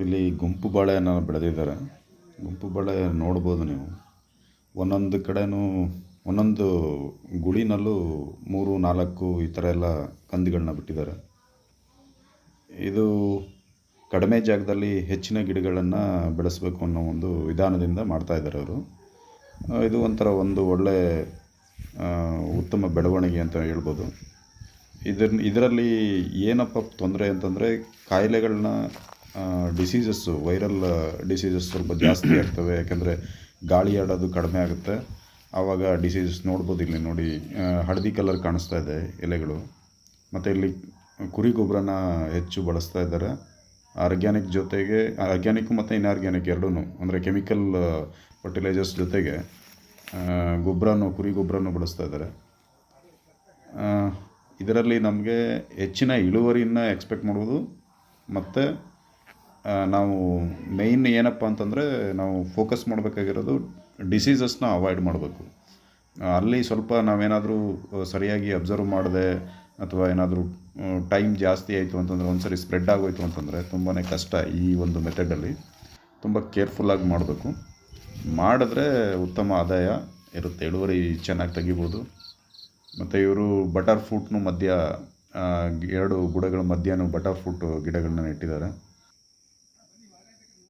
ಇಲ್ಲಿ ಗುಂಪು ಬಾಳೆಯನ್ನು ಬೆಳೆದಿದ್ದಾರೆ. ಗುಂಪು ಬಾಳೆ ನೋಡ್ಬೋದು ನೀವು. ಒಂದೊಂದು ಕಡೆನೂ ಒಂದೊಂದು ಗುಳಿನಲ್ಲೂ ಮೂರು, ನಾಲ್ಕು ಈ ಥರ ಎಲ್ಲ ಕಂದಿಗಳನ್ನ ಬಿಟ್ಟಿದ್ದಾರೆ. ಇದು ಕಡಿಮೆ ಜಾಗದಲ್ಲಿ ಹೆಚ್ಚಿನ ಗಿಡಗಳನ್ನು ಬೆಳೆಸಬೇಕು ಅನ್ನೋ ಒಂದು ವಿಧಾನದಿಂದ ಮಾಡ್ತಾ ಇದ್ದಾರೆ ಅವರು. ಇದು ಒಂಥರ ಒಂದು ಒಳ್ಳೆ ಉತ್ತಮ ಬೆಳವಣಿಗೆ ಅಂತ ಹೇಳ್ಬೋದು. ಇದರ ಇದರಲ್ಲಿ ಏನಪ್ಪ ತೊಂದರೆ ಅಂತಂದರೆ ಕಾಯಿಲೆಗಳನ್ನ ಡಿಸೀಸಸ್ಸು ವೈರಲ್ ಡಿಸೀಸಸ್ ಸ್ವಲ್ಪ ಜಾಸ್ತಿ ಆಗ್ತವೆ. ಯಾಕೆಂದರೆ ಗಾಳಿ ಆಡೋದು ಕಡಿಮೆ ಆಗುತ್ತೆ. ಆವಾಗ ಡಿಸೀಸಸ್ ನೋಡ್ಬೋದು ಇಲ್ಲಿ ನೋಡಿ. ಹಳದಿ ಕಲರ್ ಕಾಣಿಸ್ತಾ ಇದೆ ಎಲೆಗಳು. ಮತ್ತು ಇಲ್ಲಿ ಕುರಿ ಗೊಬ್ಬರನ ಹೆಚ್ಚು ಬಳಸ್ತಾ ಇದ್ದಾರೆ. ಆರ್ಗ್ಯಾನಿಕ್ ಜೊತೆಗೆ ಆರ್ಗ್ಯಾನಿಕ್ ಮತ್ತು ಇನ್ಆರ್ಗ್ಯಾನಿಕ್ ಎರಡೂ ಅಂದರೆ ಕೆಮಿಕಲ್ ಫರ್ಟಿಲೈಸರ್ಸ್ ಜೊತೆಗೆ ಗೊಬ್ಬರನೂ, ಕುರಿ ಗೊಬ್ಬರನೂ ಬಳಸ್ತಾ ಇದ್ದಾರೆ. ಇದರಲ್ಲಿ ನಮಗೆ ಹೆಚ್ಚಿನ ಇಳುವರಿಯನ್ನು ಎಕ್ಸ್ಪೆಕ್ಟ್ ಮಾಡ್ಬೋದು. ಮತ್ತು ನಾವು ಮೇಯ್ನ್ ಏನಪ್ಪ ಅಂತಂದರೆ ನಾವು ಫೋಕಸ್ ಮಾಡಬೇಕಾಗಿರೋದು ಡಿಸೀಸಸ್ನ ಅವಾಯ್ಡ್ ಮಾಡಬೇಕು. ಅಲ್ಲಿ ಸ್ವಲ್ಪ ನಾವೇನಾದರೂ ಸರಿಯಾಗಿ ಅಬ್ಸರ್ವ್ ಮಾಡದೆ ಅಥವಾ ಏನಾದರೂ ಟೈಮ್ ಜಾಸ್ತಿ ಆಯಿತು ಅಂತಂದರೆ ಒಂದು ಸರಿ ಸ್ಪ್ರೆಡ್ ಆಗೋಯ್ತು ಅಂತಂದರೆ ತುಂಬಾ ಕಷ್ಟ ಈ ಒಂದು ಮೆಥಡಲ್ಲಿ ತುಂಬ ಕೇರ್ಫುಲ್ಲಾಗಿ ಮಾಡಬೇಕು. ಮಾಡಿದ್ರೆ ಉತ್ತಮ ಆದಾಯ ಇರುತ್ತೆ, ಇಳುವರಿ ಚೆನ್ನಾಗಿ ತೆಗಿಬೋದು. ಮತ್ತು ಇವರು ಬಟರ್ ಫ್ರೂಟ್ನು ಮಧ್ಯ ಎರಡು ಬುಡಗಳ ಮಧ್ಯನೂ ಬಟರ್ ಫ್ರೂಟ್ ಗಿಡಗಳನ್ನ ನೆಟ್ಟಿದ್ದಾರೆ.